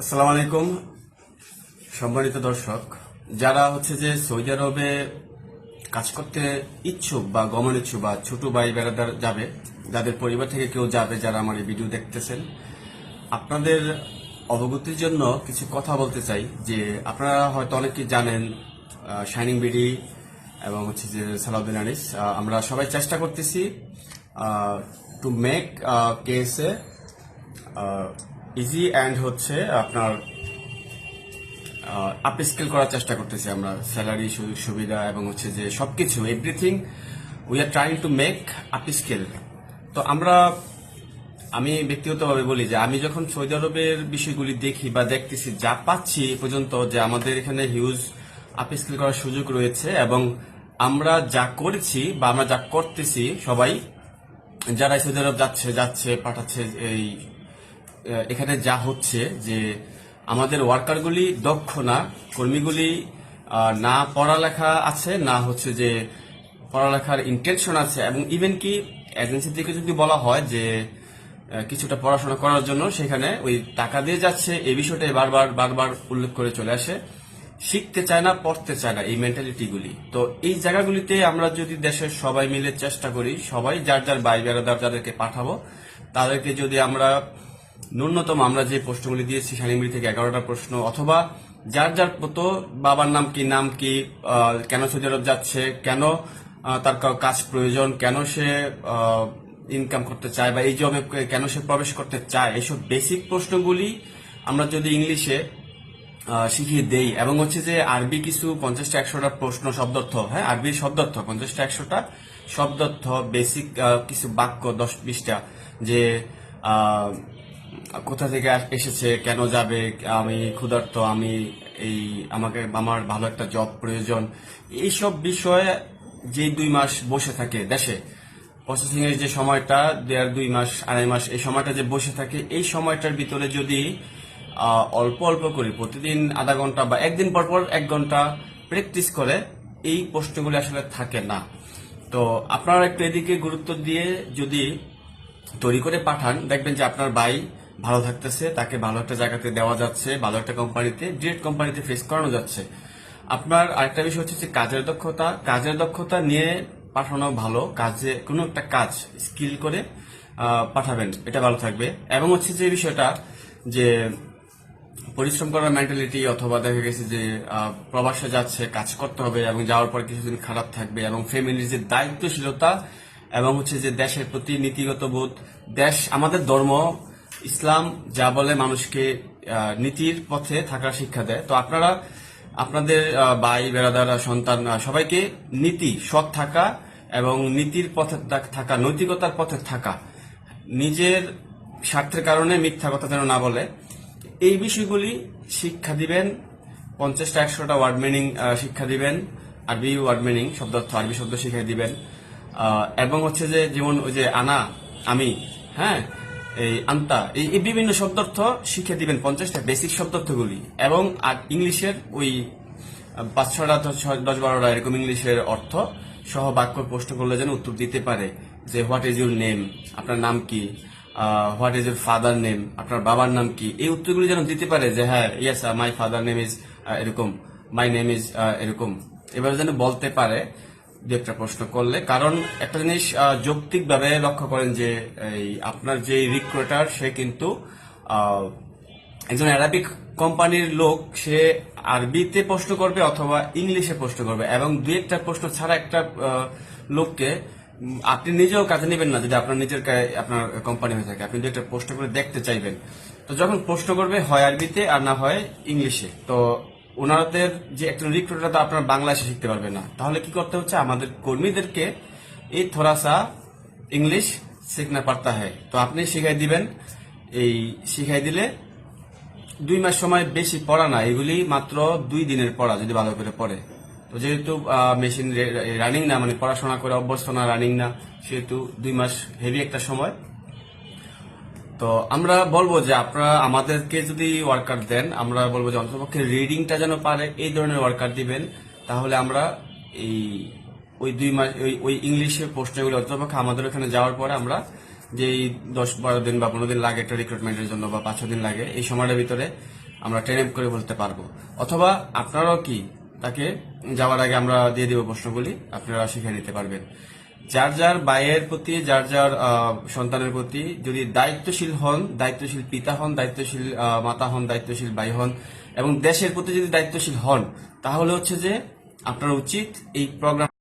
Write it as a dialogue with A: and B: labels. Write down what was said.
A: আসসালামু আলাইকুম। সম্মানিত দর্শক, যারা হচ্ছে যে সৌদি আরবে কাজ করতে ইচ্ছুক বা গমন ইচ্ছুক বা ছোট ভাই বেড়াদার যাবে, যাদের পরিবার থেকে কেউ যাবে, যারা আমার এই ভিডিও দেখতেছেন, আপনাদের অবগতির জন্য কিছু কথা বলতে চাই যে আপনারা হয়তো অনেকে জানেন শাইনিং বিডি এবং হচ্ছে যে সালাউদ্দিন আনিস। আমরা সবাই চেষ্টা করতেছি টু মেক কেসে ইজি অ্যান্ড হচ্ছে আপনার আপ স্কেল করার চেষ্টা করতেছি আমরা। স্যালারি সুবিধা এবং হচ্ছে যে সবকিছু everything we are trying to make up scale তো আমরা, আমি ব্যক্তিগতভাবে বলি যে আমি যখন সৌদি আরবের বিষয়গুলি দেখি বা দেখতেছি, যা পাচ্ছি এ পর্যন্ত যে আমাদের এখানে হিউজ আপ স্কেল করার সুযোগ রয়েছে এবং আমরা যা করেছি বা আমরা যা করতেছি সবাই যারা সৌদি আরব যাচ্ছে যাচ্ছে, পাঠাচ্ছে, এই এখানে যা হচ্ছে যে আমাদের ওয়ার্কারগুলি দক্ষ না, কর্মীগুলি না পড়ালেখা আছে, না হচ্ছে যে পড়ালেখার ইন্টেনশন আছে এবং ইভেন কি এজেন্সি থেকে যদি বলা হয় যে কিছুটা পড়াশোনা করার জন্য সেখানে ওই টাকা দিয়ে যাচ্ছে, এই বিষয়টাই বারবার বারবার উল্লেখ করে চলে আসে। শিখতে চায় না, পড়তে চায় না এই মেন্টালিটিগুলি তো এই জায়গাগুলিতে আমরা যদি দেশের সবাই মিলে চেষ্টা করি, সবাই যার যার বাইরে যাদেরকে পাঠাবো, তাদেরকে যদি আমরা ন্যূনতম আমরা যে প্রশ্নগুলি দিয়েছি শানিমুড়ি থেকে এগারোটা প্রশ্ন, অথবা যার যার মতো বাবার নাম কি নাম কি কেন সৌদি আরব যাচ্ছে, কেন তার কাজ প্রয়োজন, কেন সে ইনকাম করতে চায়, বা এই জবে কেন সে প্রবেশ করতে চায়, এইসব বেসিক প্রশ্নগুলি আমরা যদি ইংলিশে শিখিয়ে দেই, এবং হচ্ছে যে আরবি কিছু পঞ্চাশটা, একশোটা প্রশ্ন শব্দার্থ হ্যাঁ আরবির শব্দার্থ, পঞ্চাশটা, একশোটা শব্দার্থ বেসিক কিছু বাক্য, দশ, বিশটা, যে কোথা থেকে এসেছে, কেন যাবে, আমি ক্ষুধার্ত, আমি এই, আমাকে, আমার ভালো একটা জব প্রয়োজন, এইসব বিষয়ে যে দুই মাস বসে থাকে দেশে প্রসেসিং এর যে সময়টা, দেড়, দুই মাস, আড়াই মাস, এই সময়টা যে বসে থাকে, এই সময়টার ভিতরে যদি অল্প অল্প করে প্রতিদিন আধা ঘণ্টা বা একদিন পর পর এক ঘণ্টা প্র্যাকটিস করে, এই প্রশ্নগুলি আসলে থাকে না। তো আপনারা একটু এদিকে গুরুত্ব দিয়ে যদি তৈরি করে পাঠান, দেখবেন যে আপনার ভাই ভালো থাকতেছে, তাকে ভালো একটা জায়গাতে দেওয়া যাচ্ছে, ভালো একটা কোম্পানিতে ডিরেক্ট কোম্পানিতে ফেস করানো যাচ্ছে। আপনার আরেকটা বিষয় হচ্ছে কাজের দক্ষতা কাজের দক্ষতা নিয়ে পাঠানো ভালো, কাজে কোনো একটা কাজ স্কিল করে পাঠাবেন, এটা ভালো থাকবে। এবং হচ্ছে যে বিষয়টা যে পরিশ্রম করার মেন্টালিটি অথবা দেখা গেছে যে প্রবাসে যাচ্ছে, কাজ করতে হবে এবং যাওয়ার পর কিছুদিন খারাপ থাকবে এবং ফ্যামিলির যে দায়িত্বশীলতা এবং হচ্ছে যে দেশের প্রতি নীতিগত বোধ, দেশ আমাদের ধর্ম ইসলাম যা বলে মানুষকে নীতির পথে থাকার শিক্ষা দেয়। তো আপনারা, আপনাদের ভাই, বেড়াদার, সন্তান সবাইকে নীতি, সৎ থাকা এবং নীতির পথে থাকা নৈতিকতার পথে থাকা, নিজের স্বার্থের কারণে মিথ্যা কথা যেন না বলে, এই বিষয়গুলি শিক্ষা দিবেন, পঞ্চাশটা, একশোটা ওয়ার্ড মিনিং শিক্ষা দিবেন, আরবি ওয়ার্ড মিনিং শব্দার্থ আরবি শব্দ শিখিয়ে দিবেন। এবং হচ্ছে যে, যেমন ওই যে, আনা, আমি হ্যাঁ? এই আন্তা, এই বিভিন্ন শব্দার্থ শিখে দিবেন পঞ্চাশটা বেসিক শব্দার্থগুলি এবং আর ইংলিশের ওই পাঁচ ছটা দশ বারোটা এরকম ইংলিশের অর্থ সহ বাক্য প্রশ্ন করলে যেন উত্তর দিতে পারে যে হোয়াট ইজ ইউর নেম আপনার নাম কি what is your father name আপনার বাবার নাম কি, এই উত্তরগুলি যেন দিতে পারে যে হ্যাঁ yes my father name is এরকম মাই নেম ইজ এরকম। এবার যেন বলতে পারে দু একটা প্রশ্ন করলে। কারণ একটা জিনিস যৌক্তিক ভাবে লক্ষ্য করেন যে, এই আপনার যে রিক্রুটার সে কিন্তু একজন অ্যারাবিক কোম্পানির লোক, সে আরবিতে প্রশ্ন করবে অথবা ইংলিশে প্রশ্ন করবে এবং দুই একটা প্রশ্ন ছাড়া একটা লোককে আপনি নিজেও কাজে নেবেন না যদি আপনার নিজের আপনার কোম্পানি হয়ে থাকে। আপনি দু একটা প্রশ্ন করে দেখতে চাইবেন। তো যখন প্রশ্ন করবে হয় আরবিতে আর না হয় ইংলিশে তো ওনাদের যে একজন রিক্রুটার তো আপনার বাংলাদেশে শিখতে পারবে না। তাহলে কি করতে হচ্ছে? আমাদের কর্মীদেরকে এই থোড়াসা ইংলিশ শিখনা পারতা হয়। তো আপনি শিখাই দিবেন। এই শিখাই দিলে দুই মাস সময় বেশি পড়া না, এগুলি মাত্র দুই দিনের পড়া যদি ভালো করে পড়ে। তো যেহেতু মেশিন রানিং না মানে পড়াশোনা করে অভ্যস্ত না রানিং না, সেহেতু দুই মাস হেভি একটা সময়। তো আমরা বলব যে আপনারা আমাদেরকে যদি ওয়ার্কার দেন, আমরা বলব যে অন্ততপক্ষে রিডিংটা যেন পারে, এই ধরনের ওয়ার্কার দিবেন। তাহলে আমরা এই, ওই দুই মাস, ওই ওই ইংলিশের প্রশ্নগুলো অন্তপক্ষে আমাদের ওখানে যাওয়ার পরে আমরা যে দশ বারো দিন বা পনেরো দিন লাগে একটা রিক্রুটমেন্টের জন্য বা পাঁচ দিন লাগে, এই সময়টার ভিতরে আমরা ট্রেন করে বলতে পারব। অথবা আপনারাও কি তাকে যাওয়ার আগে আমরা দিয়ে দেবো প্রশ্নগুলি, আপনারা শিখে নিতে পারবেন। যার যার বায়ের প্রতি, যার যার সন্তানের প্রতি যদি দায়িত্বশীল হন, দায়িত্বশীল পিতা হন, দায়িত্বশীল মাতা হন, দায়িত্বশীল ভাই হন এবং দেশের প্রতি যদি দায়িত্বশীল হন, তাহলে হচ্ছে যে আপনার উচিত এই প্রোগ্রাম